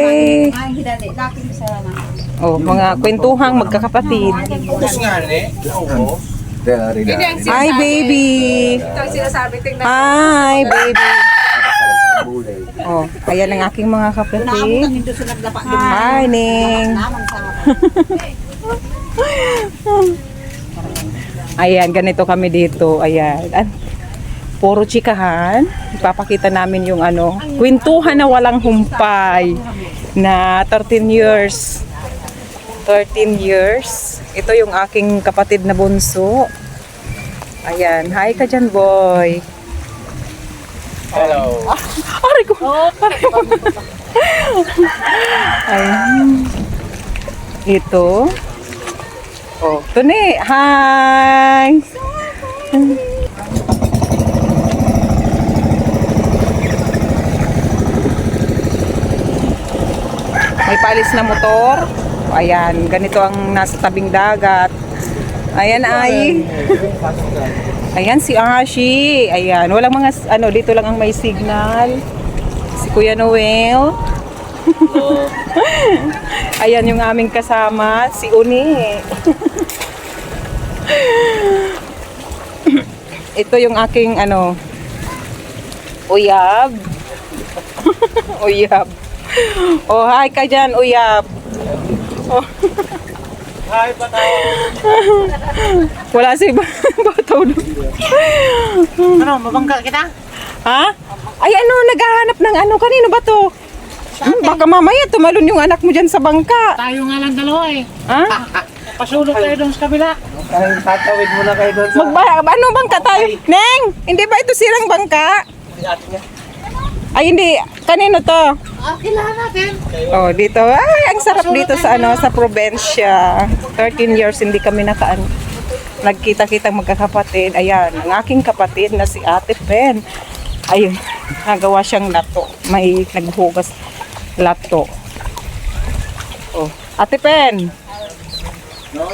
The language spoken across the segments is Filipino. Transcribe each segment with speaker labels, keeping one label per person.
Speaker 1: Eh,
Speaker 2: Ay, hidali. Laking sa na.
Speaker 1: oh, mga kwentuhang magkakapatid.
Speaker 3: Eh.
Speaker 1: Hi, baby! Hi, baby! Oh, ayan ang aking mga kapatid. Hi, Ning! Ayan, ganito kami dito. Ayan. Puro chikahan. Ipapakita namin yung ano, kwentuhan na walang humpay na 13 years. 13 years. Ito yung aking kapatid na bunso. Ayan. Hi ka dyan, boy.
Speaker 3: Hello.
Speaker 1: Aray ko. Aray ko. Ayan. Ito. Oh, Tuni. Hi. Na motor. Ayan, ganito ang nasa tabing dagat. Ayan ay. Ayan si Ashi. Ayan, walang mga ano dito lang ang may signal. Si Kuya Noel. Ayan yung aming kasama, si Uni. Ito yung aking ano uyab. uyab. Oh, hi ka dyan, uyab.
Speaker 3: Hi, pataw.
Speaker 1: Wala si ba- Bataw doon.
Speaker 3: Ano, mabangga kita?
Speaker 1: Ha? Ay ano, naghahanap ng ano, kanino ba to? Hmm, baka mamaya tumalon yung anak mo dyan sa bangka.
Speaker 4: Tayo nga lang dalawa eh.
Speaker 1: Ha?
Speaker 4: Pasulog tayo doon sa kabila.
Speaker 3: Tatawid muna kayo doon sa...
Speaker 1: Magba ano bangka tayo? Neng, hindi ba ito sirang bangka? Ay hindi, kanino to?
Speaker 4: Ah, kailangan natin.
Speaker 1: Oh, dito. Ay, ang sarap dito sa ano, sa probinsya. 13 years hindi kami nakaan nagkita-kita magkakapatid. Ayan, ang aking kapatid na si Ate Pen. Ayun, nagawa siyang lato. May naghugas lato. Oh, Ate Pen.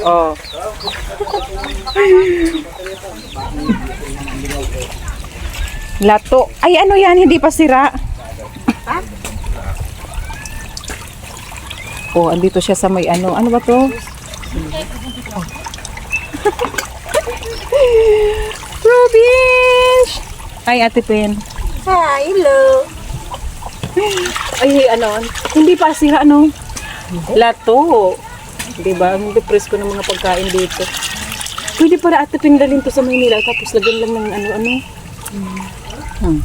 Speaker 1: Oh. Lato. Ay, ano yan? Hindi pa sira. Oh, andito siya sa may ano. Ano ba to? Rubish! Hi, Ate Pen.
Speaker 2: Hi, hello.
Speaker 1: Ay, ano? Hindi pa sira, ano? Lato. Diba? Ang presko ng mga pagkain dito. Pwede para Ate Pen dalhin to sa Maynila tapos lagyan lang ng ano-ano. Ang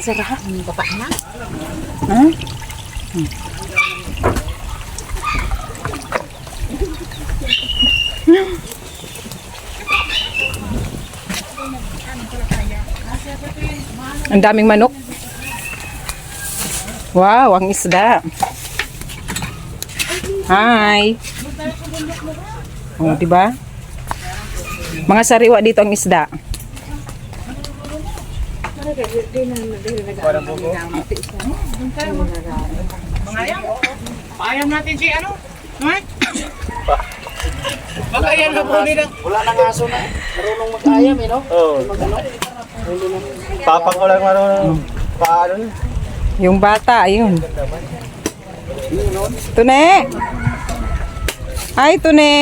Speaker 1: sarap.
Speaker 2: Baba na.
Speaker 1: Ang daming manok. Wow, ang isda. Hi. Oh, di ba? Mga sariwa dito ang isda.
Speaker 4: Paayam natin si ano? Ha? Baka yan na po nila.
Speaker 3: Wala nang aso na. Marunong mag-ayam eh, no? Oo. Papa ko lang marunong. Paano na?
Speaker 1: Yung bata, ayun. Tune! Ay, Tune!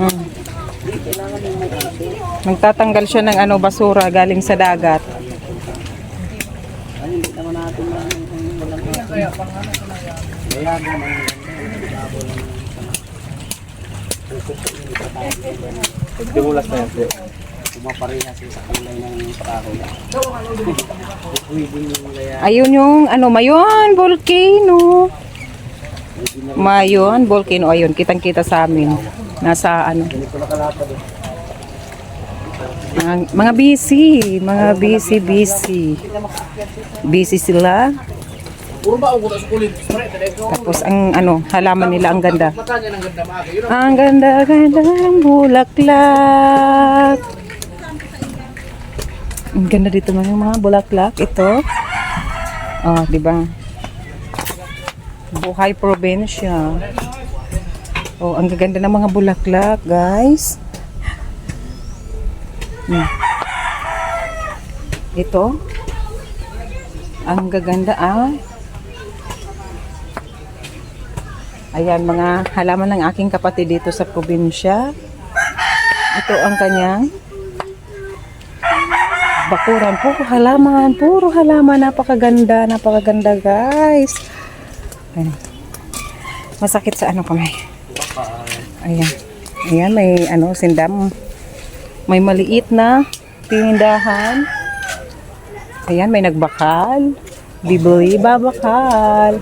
Speaker 1: Mm. Nagtatanggal siya ng ano, basura galing sa dagat.
Speaker 3: Timulas na yan.
Speaker 1: Ayun yung ano, mayon, volcano. Mayon, volcano. Ayun, kitang-kita sa amin. Nasa ano. Mga, mga busy, mga busy, busy. Busy sila. Tapos ang ano, halaman nila ang ganda.
Speaker 3: Mata niya ng ganda
Speaker 1: Ang ganda-ganda ng bulaklak. Ang ganda dito mga mga bulaklak. Ito. Oh, di ba? Buhay probinsya. Oh, ang gaganda ng mga bulaklak, guys. Ito. Ang gaganda ah. Ayan, mga halaman ng aking kapatid dito sa probinsya. Ito ang kanyang bakuran. Puro halaman, puro halaman. Napakaganda, napakaganda guys. Ayan. Masakit sa ano kamay. Ayan. Ayan, may ano, sindam. May maliit na tindahan. Ayan, may nagbakal. Bibili babakal.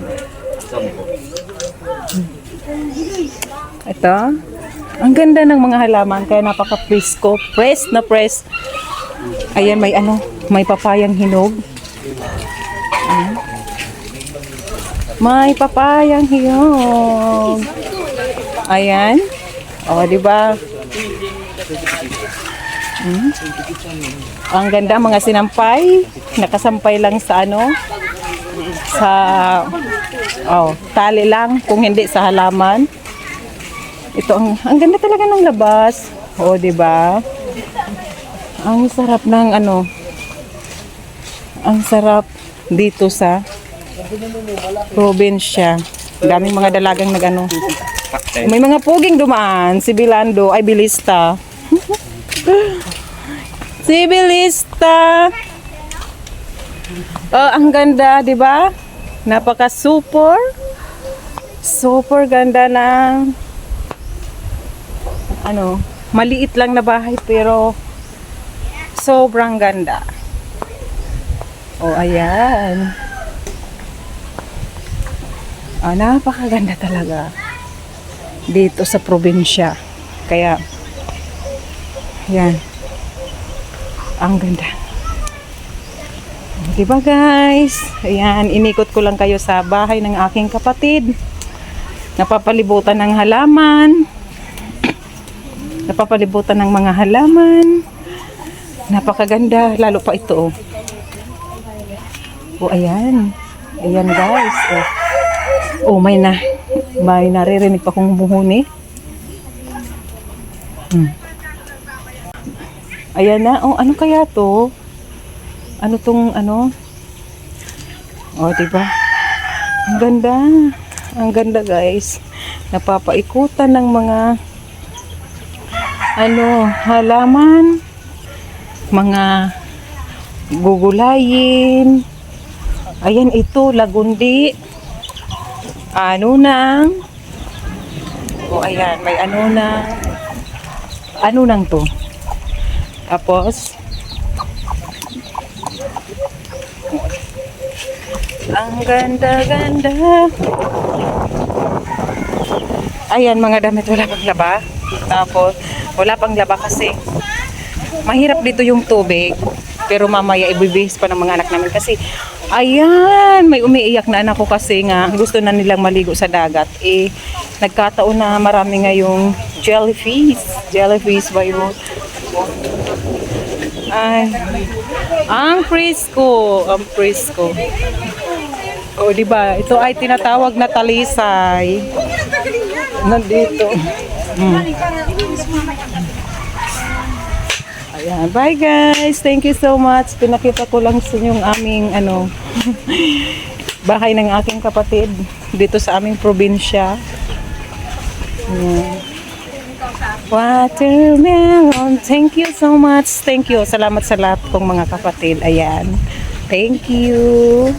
Speaker 1: Ito. Ang ganda ng mga halaman kaya napaka-presko. Press na press. Ayan, may ano, may papayang hinog. Ayan. May papayang hinog. Ayan. O, di ba? Hmm. Ang ganda mga sinampay. Nakasampay lang sa ano? Sa oh, tali lang kung hindi sa halaman. Ito ang ang ganda talaga ng labas. O, di ba? Ang sarap ng ano. Ang sarap dito sa probinsya. Daming mga dalagang nagano. May mga puging dumaan. Si Bilando ay bilista. si bilista. Oh, ang ganda, di ba? Napaka super. Super ganda ng ano, maliit lang na bahay pero sobrang ganda. Oh, ayan. Ah, napakaganda talaga dito sa probinsya. Kaya, yan. Ang ganda. Di ba guys? Ayan, inikot ko lang kayo sa bahay ng aking kapatid. Napapalibutan ng halaman. Napapalibutan ng mga halaman. Napakaganda, lalo pa ito. Oh, oh ayan. Ayan guys. Oh. Oh, may na may naririnig pa kong buhuni. Hmm. Ayan na. Oh, ano kaya to? Ano tong ano? Oh, di ba? Ang ganda. Ang ganda, guys. Napapaikutan ng mga ano, halaman, mga gugulayin. Ayan ito, lagundi ano nang? O ayan may ano nang ano nang to? Tapos? Ang ganda ganda. Ayan mga damit wala pang laba. Tapos wala pang laba kasi mahirap dito yung tubig. Pero mamaya ibibihis pa ng mga anak namin kasi ayan may umiiyak na anak ko kasi nga gusto na nilang maligo sa dagat. Eh nagkataon na marami ngayong jellyfish. Jellyfish ba yun? Ay ang presko ang presko o di ba? Ito ay tinatawag na talisay. Nandito. Mm. Ayan. Bye guys. Thank you so much. Pinakita ko lang sa yung aming ano bahay ng aking kapatid dito sa aming probinsya. Ayan. Watermelon. Thank you so much. Thank you. Salamat sa lahat kong mga kapatid. Ayan. Thank you.